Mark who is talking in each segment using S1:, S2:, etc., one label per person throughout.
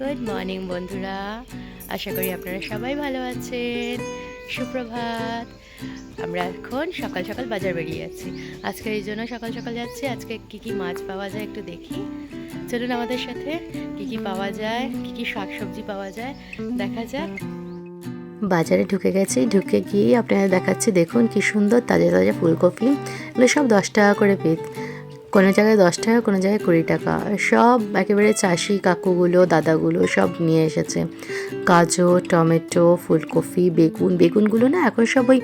S1: Good morning বন্ধুরা। আশা করি আপনারা সবাই ভালো আছেন। সুপ্রভাত। আমরা এখন সকাল সকাল বাজার বেরিয়ে যাচ্ছি। আজকে এই জন্য সকাল সকাল যাচ্ছি। আজকে কি কি মাছ পাওয়া যায় একটু দেখি। চলুন আমাদের সাথে কি কি পাওয়া যায়, কি কি শাকসবজি পাওয়া যায়, দেখা যাক। বাজারে ঢুকে গেছি। ঢুকে গিয়ে আপনারা দেখাচ্ছি। দেখুন কি সুন্দর, তাজা তাজা ফুলকপি। এগুলো সব দশ টাকা করে পিস কোনো জায়গায় দশ টাকা, কোনো জায়গায় কুড়ি টাকা। সব একেবারে চাষি কাকুগুলো, দাদাগুলো সব নিয়ে এসেছে। গাজর, টমেটো, ফুলকপি, বেগুন, বেগুনগুলো না এখন সব ওই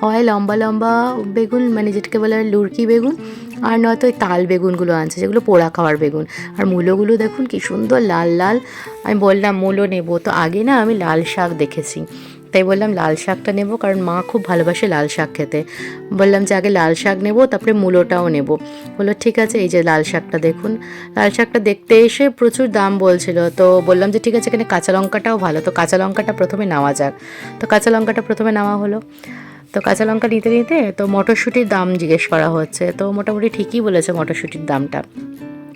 S1: হয় লম্বা লম্বা বেগুন মানে যেটাকে বলে লুরকি বেগুন, আর নয়তো ওই তাল বেগুনগুলো আনছে, যেগুলো পোড়া খাওয়ার বেগুন। আর মূলোগুলো দেখুন কি সুন্দর লাল লাল, আমি বললাম মূলো নেব, তো আগে না আমি লাল শাক দেখেছি। তাই বললাম লাল শাকটা নেব, কারণ মা খুব ভালোবাসে লাল শাক খেতে। বললাম যে আগে লাল শাক নেব, তারপরে মূলোটাও নেব। বলল, ঠিক আছে, এই যে লাল শাকটা দেখুন। লাল শাকটা দেখতে এসে প্রচুর দাম বলছিল। তো বললাম যে, ঠিক আছে, এখানে কাঁচা লঙ্কাটাও ভালো। তো কাঁচা লঙ্কাটা প্রথমে নেওয়া যাক। তো কাঁচা লঙ্কাটা প্রথমে নেওয়া হলো। তো কাঁচা লঙ্কা নিতে নিতে তো মটরশুঁটির দাম জিজ্ঞেস করা হচ্ছে। তো মোটামুটি ঠিকই বলেছে মটরশুঁটির দামটা।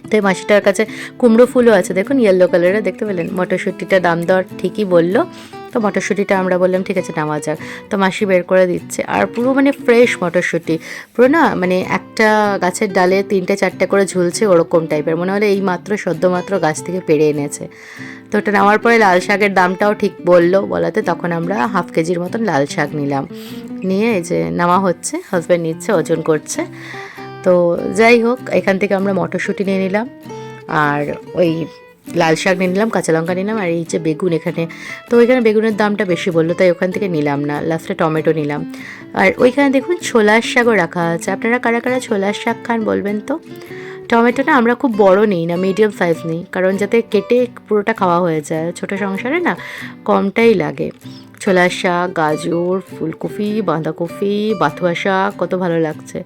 S1: তো এই মাসিটার কাছে কুমড়ো ফুলও আছে। দেখুন ইয়েলো কালারের দেখতে পেলেন? মটরশুঁটিটা দাম দর ঠিকই বলল। তো মটরশুঁটিটা আমরা বললাম, ঠিক আছে, নেওয়া যাক। তো মাসি বের করে দিচ্ছে। আর পুরো মানে ফ্রেশ মটরশুঁটি। পুরো না মানে একটা গাছের ডালে তিনটে, চারটে করে ঝুলছে ওরকম টাইপের মনে হলে এই মাত্র সদ্যমাত্র গাছ থেকে পেরে এনেছে। তো ওটা নেওয়ার পরে লাল শাকের দামটাও ঠিক বলল বলাতে, তখন আমরা হাফ কেজির মতন লাল শাক নিলাম। নিয়ে এই যে নেওয়া হচ্ছে হাজব্যান্ড নিচ্ছে, ওজন করছে। তো যাই হোক, এখান থেকে আমরা মটরশুঁটি নিয়ে নিলাম। আর ওই লাল শাক নিয়ে নিলাম, কাঁচা লঙ্কা নিলাম, আর এই যে বেগুন এখানে। তো ওইখানে বেগুনের দামটা বেশি বলল, তাই ওখান থেকে নিলাম না। লাস্টে টমেটো নিলাম। আর ওইখানে দেখুন ছোলার শাকও রাখা আছে। আপনারা কারা কারা ছোলার শাক খান বলবেন তো? টমেটো না আমরা খুব বড় নিই না মিডিয়াম সাইজ নিই। কারণ যাতে কেটে পুরোটা খাওয়া হয়ে যায়। ছোটো সংসারে না, কমটাই লাগে। ছোলার শাক, গাজর, ফুলকপি, বাঁধাকপি, বাথুয়া শাক, কত ভালো লাগছে।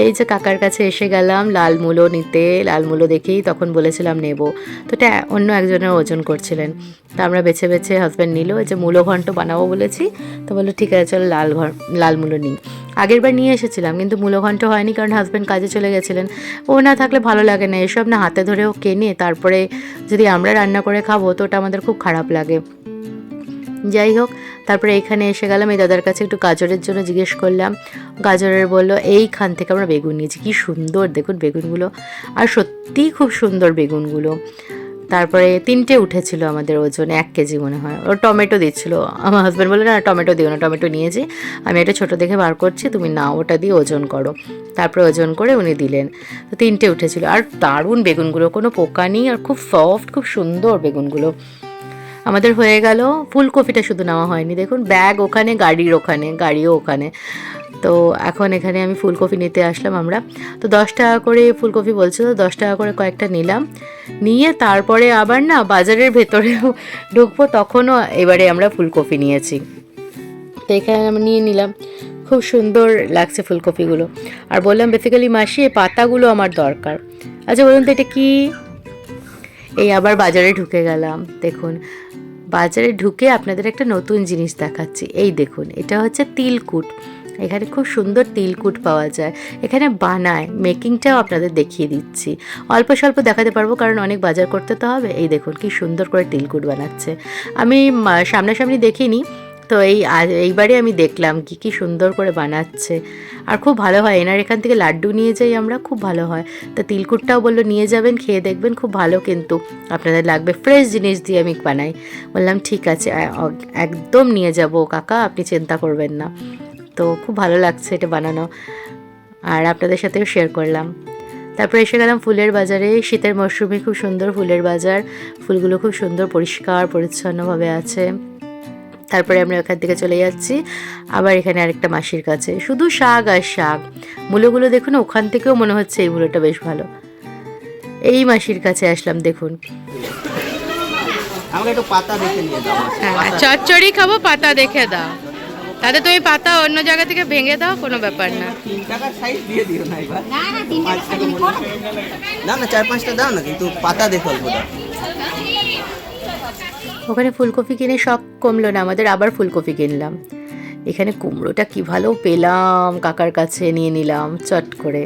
S1: এই যে কাকার কাছে এসে গেলাম, লাল মূলো নিতে, লাল মূলো দেখেই তখন বলেছিলাম নেব। তো এটা অন্য একজনের ওজন করছিলেন। তা আমরা বেছে বেছে হাজব্যান্ড নিল যে মূলো ঘন্ট বানাবো বলেছি। তো বলল, ঠিক আছে, চলো লাল ঘর লাল মূলো নিই। আগের বার নিয়ে এসেছিলাম, কিন্তু মূলো ঘন্ট হয়নি কারণ হাজব্যান্ড কাজে চলে গেছিলেন। ও না থাকলে ভালো লাগে না, এসব না হাতে ধরেও কেনে, তারপরে যদি আমরা রান্না করে খাব, তো ওটা আমাদের খুব খারাপ লাগে। যাই হোক, তারপরে এখানে এসে গেলাম, এই দাদার কাছে একটু গাজরের জন্য জিজ্ঞেস করলাম। গাজরের বলল, এইখান থেকে আমরা বেগুন নিয়েছি, কি সুন্দর, দেখুন বেগুনগুলো। আর সত্যিই খুব সুন্দর বেগুনগুলো। তারপরে তিনটে উঠেছিল আমাদের ওজন, এক কেজি মনে হয়। ও টমেটো দিচ্ছিল। আমার হাজব্যান্ড বলল, না, টমেটো দিও না, টমেটো নিয়েছি। আমি একটা ছোটো দেখে বার করছি, তুমি না ওটা দিয়ে ওজন করো। তারপরে ওজন করে উনি দিলেন। তো তিনটে উঠেছিল। আর দারুণ বেগুনগুলো, কোনো পোকা নেই, আর খুব সফট খুব সুন্দর বেগুনগুলো। আমাদের হয়ে গেল, ফুলকপিটা শুধু নেওয়া হয়নি। দেখুন, ব্যাগ ওখানে, গাড়ির ওখানে, গাড়িও ওখানে। তো এখন এখানে আমি ফুলকপি নিতে আসলাম আমরা। তো দশ টাকা করে ফুলকপি বলছিল দশ টাকা করে কয়েকটা নিলাম। নিয়ে তারপরে আবার না বাজারের ভেতরেও ঢুকবো, তখনও এবারে আমরা ফুলকপি নিয়েছি। তো এখানে আমি নিয়ে নিলাম। খুব সুন্দর লাগছে ফুলকপিগুলো। আর বললাম বেসিক্যালি মাসি, এই পাতাগুলো আমার দরকার। আচ্ছা বলুন তো এটা কি? এই আবার বাজারে ঢুকে গেলাম, দেখুন। বাজারে ঢুকে আপনাদের একটা নতুন জিনিস দেখাচ্ছি। এই দেখুন, এটা হচ্ছে তিলকুট এখানে খুব সুন্দর তিলকুট পাওয়া যায়। এখানে বানায়, মেকিংটাও আপনাদের দেখিয়ে দিচ্ছি। অল্প স্বল্প দেখাতে পারব, কারণ অনেক বাজার করতে তো হবে। এই দেখুন, কি সুন্দর করে তিলকুট বানাচ্ছে। আমি সামনাসামনি দেখিনি তো এই এইবারে আমি দেখলাম কি কি সুন্দর করে বানাচ্ছে। আর খুব ভালো হয়, এনার এখান থেকে লাড্ডু নিয়ে যাই আমরা, খুব ভালো হয়। তো তিলকুটটাও বলল, নিয়ে যাবেন, খেয়ে দেখবেন, খুব ভালো কিন্তু। আপনাদের লাগবে ফ্রেশ জিনিস দিয়ে আমি বানাই। বললাম, ঠিক আছে একদম নিয়ে যাব, কাকা, আপনি চিন্তা করবেন না। তো খুব ভালো লাগছে এটা বানানো। আর আপনাদের সাথেও শেয়ার করলাম। তারপরে এসে গেলাম ফুলের বাজারে। শীতের মরশুমে খুব সুন্দর ফুলের বাজার। ফুলগুলো খুব সুন্দর, পরিষ্কার, পরিচ্ছন্নভাবে আছে। তারপরে আমরা ওখান থেকে চলে যাচ্ছি। আবার এখানে আরেকটা মাসির কাছে। শুধু শাক আর শাক। মূলোগুলো দেখুন ওখান থেকেও মনে হচ্ছে এই মূলোটা বেশ ভালো। এই মাসির কাছে আসলাম দেখুন।
S2: আমাকে একটু পাতা দেখে নিয়ে দাও
S1: হ্যাঁ চচ্চড়ি খাব পাতা দেখে দাও। তাতে তুমি পাতা অন্য জায়গা থেকে ভেঙে দাও কোনো ব্যাপার না।
S2: তিন টাকার সাইজ দিয়ে দিও না এবার।
S3: না না তিন টাকা
S2: না। না চার পাঁচটা দাও না কিন্তু পাতা দেখো অল্প দাও
S1: ওখানে ফুলকপি কিনে শখ কমলো না, আমাদের আবার ফুলকপি কিনলাম। এখানে কুমড়োটা কি ভালো পেলাম, কাকার কাছে নিয়ে নিলাম, চট করে।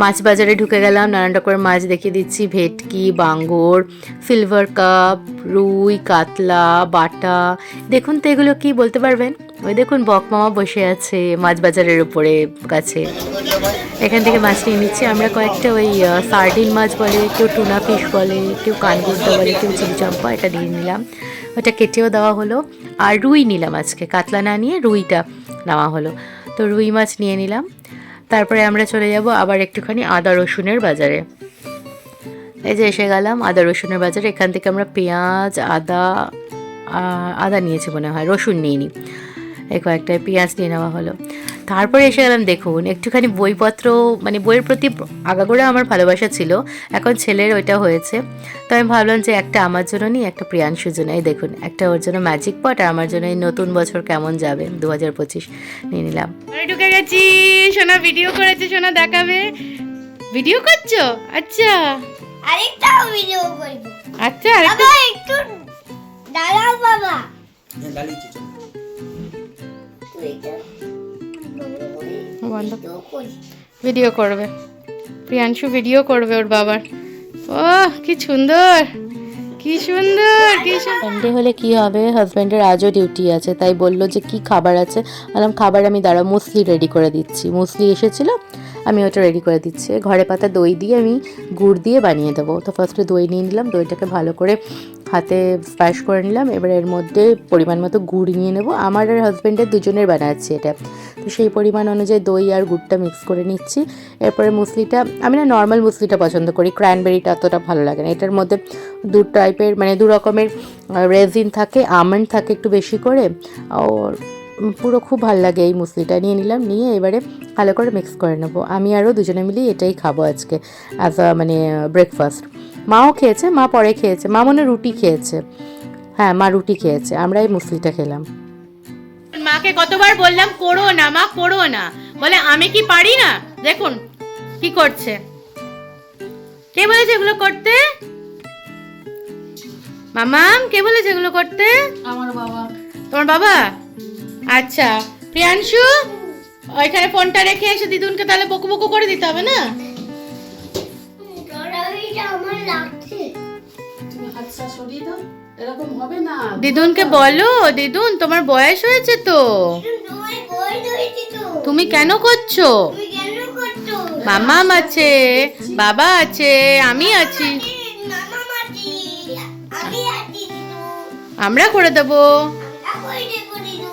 S1: মাছ বাজারে ঢুকে গেলাম, নানান রকমের মাছ দেখিয়ে দিচ্ছি, ভেটকি, বাঙ্গর সিলভার কাপ রুই, কাতলা, বাটা। দেখুন তো এগুলো কি বলতে পারবেন? ওই দেখুন বকমামা বসে আছে মাছ বাজারের উপরে, কাছে। এখান থেকে মাছ নিয়ে নিচ্ছি। আমরা কয়েকটা ওই সার্ডিন মাছ বলে, কেউ টুনা ফিশ বলে, কেউ কানগুর্দা বলে, কেউ চিলি চাম্পা, এটা নিয়ে নিলাম। ওটা কেটেও দেওয়া হলো। আর রুই নিলাম আজকে, কাতলা না নিয়ে রুইটা নেওয়া হলো। তো রুই মাছ নিয়ে নিলাম। তারপরে আমরা চলে যাব আবার একটুখানি আদা রসুনের বাজারে। এই যে এসে গেলাম আদা রসুনের বাজারে। এখান থেকে আমরা পেঁয়াজ, আদা আদা নিয়েছি মনে হয়, রসুন নিইনি। এই কয়েকটা পেঁয়াজ নিয়ে নেওয়া হলো। তারপরে এসে গেলাম দেখুন একটুখানি বইপত্র মানে বইয়ের প্রতি আগাগোড়া আমার ভালোবাসা ছিল এখন ছেলের ওইটা হয়েছে। তো আমি ভাবলাম যে একটা আমার জন্য নিই একটা প্রিয়াংশুর জন্য এই দেখুন একটা ওর জন্য ম্যাজিক পট আর আমার জন্য এই নতুন বছর কেমন যাবে দু হাজার পঁচিশ নিয়ে নিলাম। ঢুকে গেছি সোনা ভিডিও করেছে সোনা দেখাবে। ভিডিও করছ? আচ্ছা।
S3: আরেকটাও ভিডিও করব।
S1: আচ্ছা
S3: বাবা একটু দাঁড়াও বাবা। করে
S1: বন্ধ। ভিডিও করবে। প্রিয়াংশু ভিডিও করবে ওর বাবার। ও কি সুন্দর! কি সুন্দর, কি সানডে হলে কি হবে? হাজব্যান্ডের আজও ডিউটি আছে, তাই বলল যে কি খাবার আছে? বললাম, খাবার আমি দাঁড়া মুসলি রেডি করে দিচ্ছি। মুসলি এসেছিল, আমি ওটা রেডি করে দিচ্ছি। ঘরে পাতা দই দিয়ে আমি গুড় দিয়ে বানিয়ে দেবো। তো ফার্স্টে দই নিয়ে নিলাম, দইটাকে ভালো করে হাতে স্প্যাশ করে নিলাম। এবার এর মধ্যে পরিমাণ মতো গুড় নিয়ে নেব। আমার আর হাজব্যান্ডের দুজনের বানাচ্ছি এটা। তো সেই পরিমাণ অনুযায়ী দই আর গুড়টা মিক্স করে নিচ্ছি। এরপরে মুসলিটা, আমি না নর্মাল মুসলিটা পছন্দ করি। ক্র্যানবেরিটা অতটা ভালো লাগে না। এটার মধ্যে দু টাইপের মানে দু রকমের রেজিন থাকে আমন্ড থাকে একটু বেশি করে। আর পুরো খুব ভালো লাগে এই মুসলিটা। নিয়ে নিলাম, নিয়ে এবারে ভালো করে মিক্স করে নেব। আমি আরও দুজনে মিলেই এটাই খাব আজকে অ্যাজ আ মানে ব্রেকফাস্ট মাও খেয়েছে, মা পরে খেয়েছে। মা মনে রুটি খেয়েছে। হ্যাঁ মা রুটি খেয়েছে। আমরা এই মুসলিটা খেলাম। মাকে কতবার বললাম করো না মা করো না। বলে আমি কি পারি না? দেখুন কি করছে? কে বলেছে এগুলো করতে? মামাম কে বলেছে এগুলো করতে?
S4: আমার বাবা।
S1: তোমার বাবা? আচ্ছা প্রিয়াংশু ওইখানে ফোনটা রেখে এসে দিদুনকে তাহলে বকু বকু করে দিতে হবে না?
S3: আমার লাগছে।
S4: তুমি হাতটা সরিয়ে দাও। এরকম হবে না।
S1: দিদুনকে বলো দিদুন তোমার বয়স হয়েছে তো। তুমি কেন করছ? মামাম আছে বাবা আছে আমি আছি। আমরা করে দেবো।
S3: করে দেবো দিদু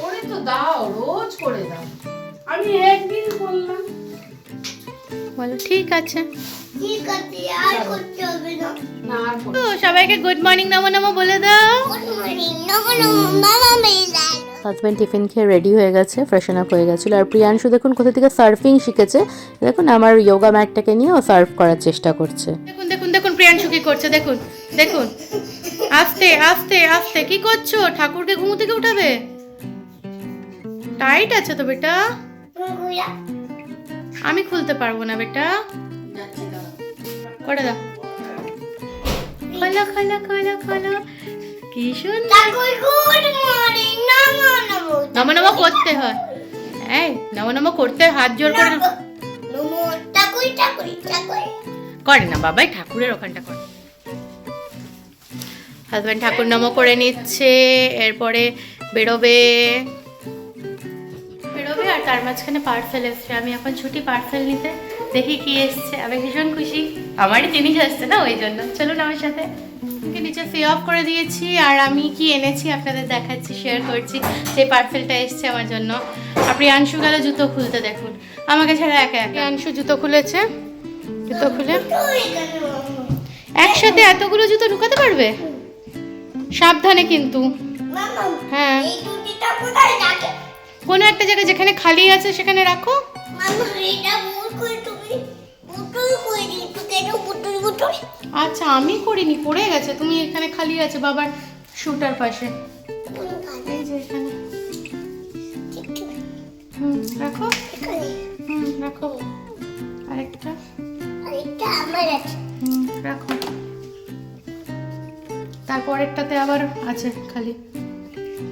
S4: করে তো দাও রোজ করে দাও। আমি একদিন করলাম।
S1: বলো ঠিক আছে। সবাইকে গুড মর্নিং নমো নমো বলে দাও। হাজব্যান্ড টিফিন খেয়ে রেডি হয়ে গেছে ফ্রেশন আপ হয়ে গেছিল। আর প্রিয়াংশু দেখুন কোথা থেকে সার্ফিং শিখেছে। দেখুন আমার যোগা ম্যাটটাকে নিয়ে ও সার্ভ করার চেষ্টা করছে। দেখুন দেখুন দেখুন প্রিয়াংশু কি করছে দেখুন দেখুন। আস্তে আস্তে আস্তে কি করছ? ঠাকুরকে ঘুমো থেকে উঠাবে? টাইট আছে তো বেটা? আমি খুলতে পারব না বেটা। করে দাও? খোলো খোলো খোলো খোলো। কি সুন্দর।
S3: নমো
S1: করতে হয়। এই নমো নমো করতে হাত জোর করে করে না, বাবাই ঠাকুরের ওখানটা করে। হাজব্যান্ড ঠাকুর নম করে নিচ্ছে, এরপরে বেরোবে। বেরোবে আর তার মাঝখানে পার্সেল এসছে। আমি এখন ছুটি পার্সেল নিতে। দেখি কি এসছে? আমি ভীষণ খুশি। আমারই জিনিস আসছে না ওই জন্য। চলুন আমার সাথে। ওকে নিচে ফি অফ করে দিয়েছি আর আমি কি এনেছি আপনাদের দেখাচ্ছি শেয়ার করছি। সেই পার্সেলটা এসছে আমার জন্য। আর প্রিয়াংশু গেল জুতো খুলতে দেখুন। আমাকে ছাড়া একা একা। আংশু জুতো খুলেছে। জুতো খুলে। একসাথে এতগুলো জুতো ঢুকাতে পারবে? সাবধানে কিন্তু। হ্যাঁ। কোনো একটা জায়গায় যেখানে খালি আছে সেখানে রাখো। আচ্ছা আমি করিনি, পড়ে গেছে। তুমি এখানে খালি আছে, বাবার শুটার পাশে। এই হুম, রাখো। রাখো। আরেকটা। রাখো। তারপরেরটাতে আবার আছে খালি।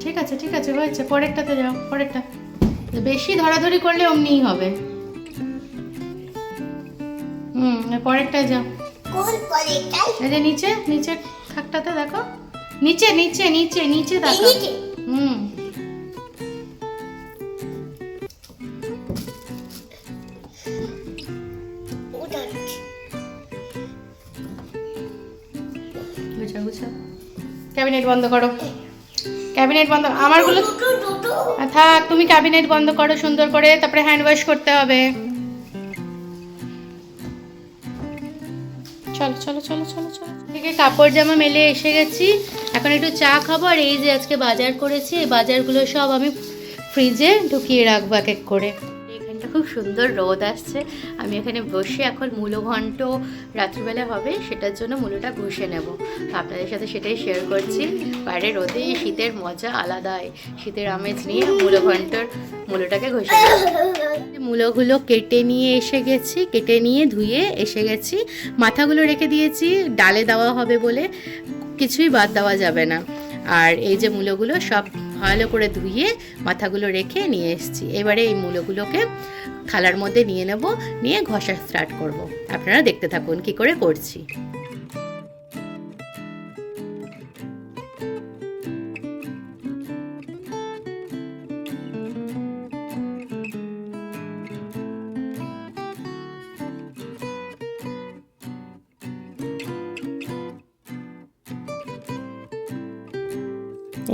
S1: ঠিক আছে ঠিক আছে, হয়েছে। পরেরটাতে যাও, পরেরটা। বেশি ধরাধরি করলে অমনিই হবে।
S5: পরেরটা যাও
S3: কোন পরে তাই
S5: এই যে নিচে নিচে থাকটাতে দেখো। নিচে নিচে নিচে নিচে দেখো হুম। ক্যাবিনেট বন্ধ করো। ক্যাবিনেট বন্ধ আমারগুলো থাক তুমি ক্যাবিনেট বন্ধ করো সুন্দর করে তারপরে হ্যান্ড ওয়াশ করতে হবে। চলো চলো চলো চলো চলো। থেকে কাপড় জামা মেলে এসে গেছি। এখন একটু চা খাব, আর এই যে আজকে বাজার করেছি, এই বাজারগুলো সব আমি ফ্রিজে ঢুকিয়ে রাখব এক এক করে। খুব সুন্দর রোদ আসছে। আমি এখানে বসে এখন মূলো ঘন্ট রাত্রিবেলা হবে, সেটার জন্য মূলোটা ঘষে নেব। তো আপনাদের সাথে সেটাই শেয়ার করছি। বাইরে রোদে শীতের মজা আলাদাই। শীতের আমেজ নিয়ে মূলো ঘন্টর মূলোটাকে ঘষে মূলোগুলো কেটে নিয়ে এসে গেছি, কেটে নিয়ে ধুয়ে এসে গেছি। মাথাগুলো রেখে দিয়েছি, ডালে দেওয়া হবে বলে কিছুই বাদ দেওয়া যাবে না। আর এই যে মূলোগুলো সব ভালো করে ধুয়ে মাথাগুলো রেখে নিয়ে এসেছি। এবারে এই মূলোগুলোকে থালার মধ্যে নিয়ে নেব, নিয়ে ঘষা স্টার্ট করব। আপনারা দেখতে থাকুন কি করে করছি।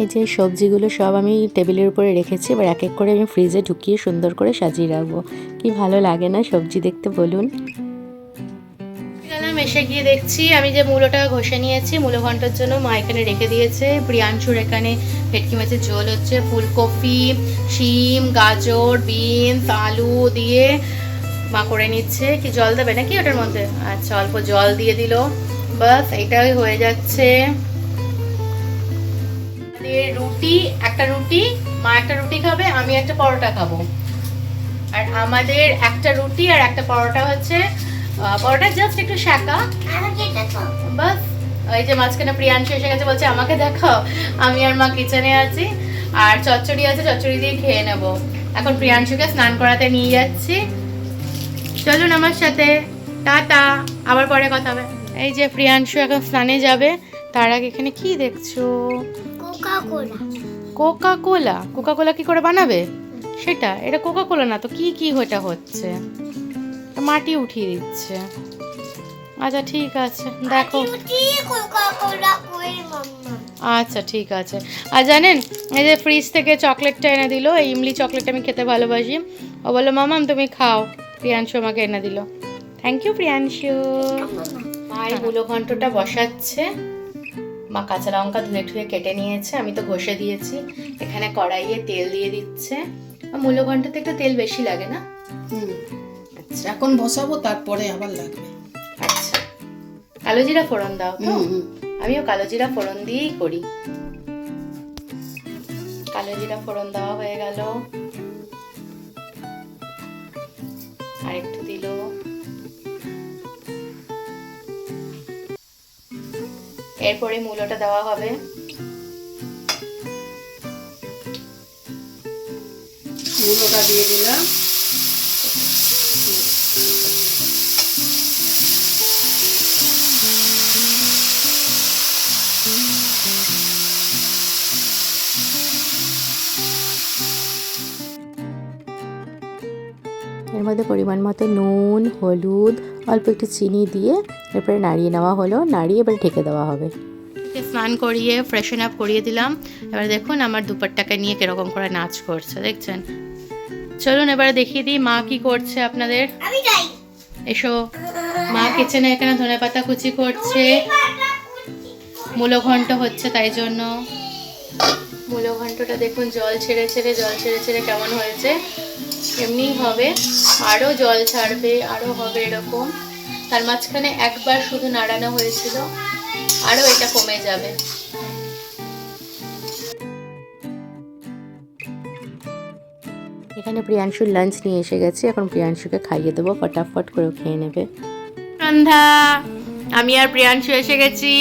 S5: এই যে সবজিগুলো সব আমি টেবিলের উপরে রেখেছি, এবার এক এক করে আমি ফ্রিজে ঢুকিয়ে সুন্দর করে সাজিয়ে রাখব। কি ভালো লাগে না সবজি দেখতে, বলুন। এসে গিয়ে দেখছি, আমি যে মূলোটা ঘষে নিয়েছি মূলো ঘণ্টার জন্য মা এখানে রেখে দিয়েছে। প্রিয়াংশুর এখানে ভেটকি মাছের ঝোল হচ্ছে, ফুলকপি, শিম, গাজর, বিনস, আলু দিয়ে মা করে নিচ্ছে। কি জল দেবে নাকি ওটার মধ্যে? আচ্ছা অল্প জল দিয়ে দিল। বাস, এটাই হয়ে যাচ্ছে। রুটি একটা রুটি মা একটা রুটি খাবে আমি একটা পরোটা খাব। আর আমাদের একটা রুটি আর একটা পরোটা হচ্ছে পরোটা জাস্ট একটু শাঁকা বাস এই যে মাঝখানে প্রিয়াংশু এসে গেছে বলছে আমাকে দেখাও আমি আর মা কিচেনে আছি আর চচ্চড়ি আছে চচ্চড়ি দিয়ে খেয়ে নেব। এখন প্রিয়াংশুকে স্নান করাতে নিয়ে যাচ্ছি। চলুন আমার সাথে। টাটা আবার পরে কথা হবে। এই যে প্রিয়াংশু এখন স্নানে যাবে তার আগে এখানে কি দেখছ?
S3: Coca Cola
S5: Coca Cola Coca Cola কি করে বানাবে? সেটা? এটা কোকা কোলা না তো কি কি ওটা হচ্ছে? মাটি উঠিয়ে দিচ্ছে। আচ্ছা ঠিক আছে দেখো। আচ্ছা ঠিক আছে। আর জানেন এই যে ফ্রিজ থেকে চকলেটটা এনে দিল এই ইমলি চকলেটটা আমি খেতে ভালোবাসি। ও বলল মামাম তুমি খাও। প্রিয়াংশু আমাকে এনে দিল। Thank you Priyangshu. এই মুলো ঘন্টটা বসাচ্ছে। মা কাঁচা লঙ্কা ধুয়ে ঠুয়ে কেটে নিয়েছে আমি তো ঘষে দিয়েছি। এখানে কড়াইয়ে তেল দিয়ে দিচ্ছে। আর মূলো ঘন্টাতে একটু তেল বেশি লাগে না? আচ্ছা
S4: এখন বসাবো তারপরে আবার লাগবে।
S5: আচ্ছা। কালো জিরা ফোড়ন দাও তো? আমিও কালো জিরা ফোড়ন দিয়েই করি। কালো জিরা ফোড়ন দেওয়া হয়ে গেল। আর একটু দিল। এরপরে মূলোটা দেওয়া হবে।
S4: মূলোটা দিয়ে দিলাম।
S5: এর মধ্যে পরিমাণ মতো নুন হলুদ অল্প একটু চিনি দিয়ে এরপরে নাড়িয়ে নেওয়া হলো নাড়িয়ে এবার ঢেকে দেওয়া হবে। স্নান করিয়ে ফ্রেশন আপ করিয়ে দিলাম। এবার দেখুন আমার দুপাট্টাকে নিয়ে কীরকম করে নাচ করছে দেখছেন? চলুন এবারে দেখিয়ে দিই মা কি করছে আপনাদের। এসো। মা কিচেনে এখানে ধনে পাতা কুচি করছে। মূলো ঘন্ট হচ্ছে তাই জন্য। মূলো ঘন্টটা দেখুন জল ছেড়ে ছেড়ে জল ছেড়ে ছেড়ে কেমন হয়েছে। এমনি হবে। আরও জল ছাড়বে আরও হবে এরকম। তার মাঝখানে একবার শুধু নাড়ানো হয়েছিল আরও এটা কমে যাবে। এখানে প্রিয়াংশুর লাঞ্চ নিয়ে এসে গেছে এখন প্রিয়াংশুকে খাইয়ে দেবো ফটাফট করে খেয়ে নেবে। সন্ধ্যা আমি আর প্রিয়াংশু এসে গেছি।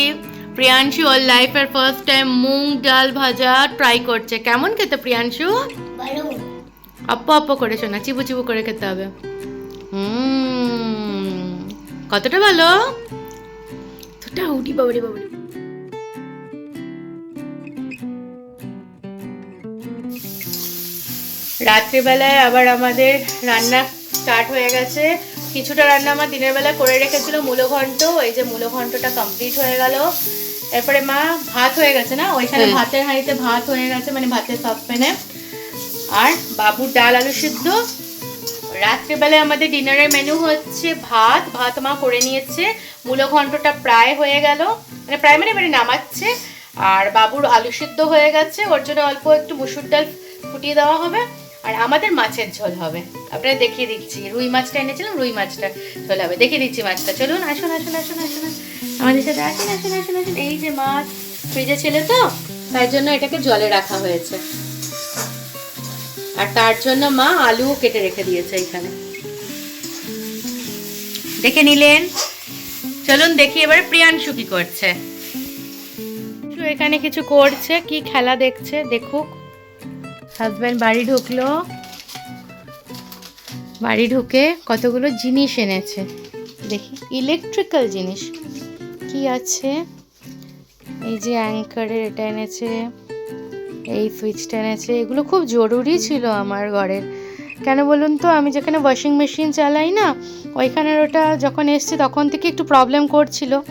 S5: প্রিয়াংশু ওর লাইফের ফার্স্ট টাইম মুগ ডাল ভাজা ট্রাই করছে। কেমন খেতে প্রিয়াংশু?
S3: বলো
S5: অপ্প অপ্প করে শোনা চিবু চিবু করে খেতে হবে। হুম। কতটা ভালো? তোটা উঠি বাবারি বাবারি রাত্রিবেলায় আবার আমাদের রান্না স্টার্ট হয়ে গেছে। কিছুটা রান্না আমার দিনের বেলা করে রেখেছিল মূলঘণ্ট এই যে মূলঘণ্টটা কমপ্লিট হয়ে গেল। এরপরে মা ভাত হয়ে গেছে না? ওইখানে ভাতের হাঁড়িতে ভাত হয়ে গেছে মানে ভাতের সসপ্যানে আর বাবুর ডাল আলু সিদ্ধ রাত্রিবেলায় আমাদের ডিনারের মেনু হচ্ছে ভাত। ভাত মা করে নিয়েছে। মূলো ঘন্টটা প্রায় হয়ে গেল। মানে প্রায় মানে মানে নামাচ্ছে। আর বাবুর আলু সিদ্ধ হয়ে গেছে। ওর জন্য অল্প একটু মুসুর ডাল ফুটিয়ে দেওয়া হবে। আর আমাদের মাছের ঝোল হবে। আপনারা দেখিয়ে দিচ্ছি। রুই মাছটা এনেছিলাম, রুই মাছটা ঝোল হবে। দেখিয়ে দিচ্ছি মাছটা। চলুন, আসুন আসুন আসুন আসুন। আমাদের সাথে আসুন আসুন আসুন আসুন। এই যে মাছ, ফ্রিজে ছিল তো তাই জন্য এটাকে জলে রাখা হয়েছে। আর তার জন্য মা আলুও কেটে রেখে দিয়েছে এখানে। দেখে নিলেন? চলুন দেখি এবার প্রিয়াংশু কি করছে। এখানে কিছু করছে কি খেলা দেখছে দেখুক। হাজব্যান্ড বাড়ি ঢুকলো। বাড়ি ঢুকে কতগুলো জিনিস এনেছে। দেখি ইলেকট্রিক্যাল জিনিস। কি আছে? এই যে অ্যাঙ্কারের এটা এনেছে। এই সুইচটা এনেছে এগুলো খুব জরুরি ছিল আমার ঘরের। কেন বলুন তো, আমি যেখানে ওয়াশিং মেশিন চালাই না, ওইখানের ওটা যখন এসছে তখন থেকে একটু প্রবলেম করছিল।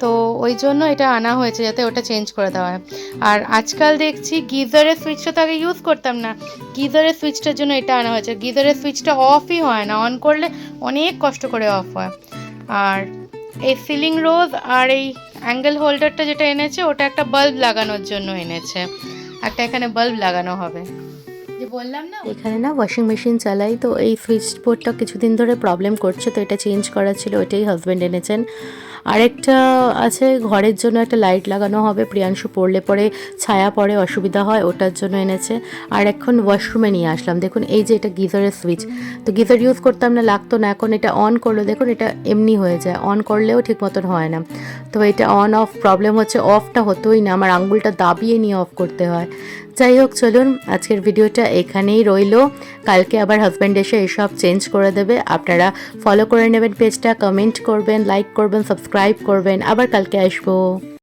S5: তো ওই জন্য এটা আনা হয়েছে যাতে ওটা চেঞ্জ করে দেওয়া হয়। আর আজকাল দেখছি গিজারের সুইচটা তো আগে ইউজ করতাম না। গিজারের সুইচটার জন্য এটা আনা হয়েছে। গিজারের সুইচটা অফই হয় না অন করলে অনেক কষ্ট করে অফ হয়। আর এই সিলিং রোজ আর এই অ্যাঙ্গেল হোল্ডারটা যেটা এনেছে, ওটা একটা বাল্ব লাগানোর জন্য এনেছে। একটা এখানে বাল্ব লাগানো হবে। যে বললাম না? এখানে না ওয়াশিং মেশিন চালাই তো এই সুইচ বোর্ডটা কিছুদিন ধরে প্রবলেম করছে তো এটা চেঞ্জ করা ছিল ওইটাই হাজব্যান্ড এনেছেন। আরেকটা আছে, ঘরের জন্য একটা লাইট লাগানো হবে। প্রিয়াংশু পড়লে পরে ছায়া পড়ে, অসুবিধা হয়, ওটার জন্য এনেছে। আর এখন ওয়াশরুমে নিয়ে আসলাম। দেখুন, এই যে এটা গিজারের সুইচ তো গিজার ইউজ করতাম না, লাগতো না। এখন এটা অন করলে, দেখুন, এটা এমনি হয়ে যায়। অন করলেও ঠিক মতন হয় না। তো এটা অন অফ প্রবলেম হচ্ছে অফটা হতোই না। আমার আঙ্গুলটা দাবিয়ে নিয়ে অফ করতে হয়। যাই হোক, চলুন আজকের ভিডিওটা এখানেই রইল। কালকে আবার হাজব্যান্ড এসে এসব চেঞ্জ করে দেবে। আপনারা ফলো করে নেবেন পেজটা কমেন্ট করবেন লাইক করবেন সাবস্ক্রাইব করবেন। আবার কালকে আসব।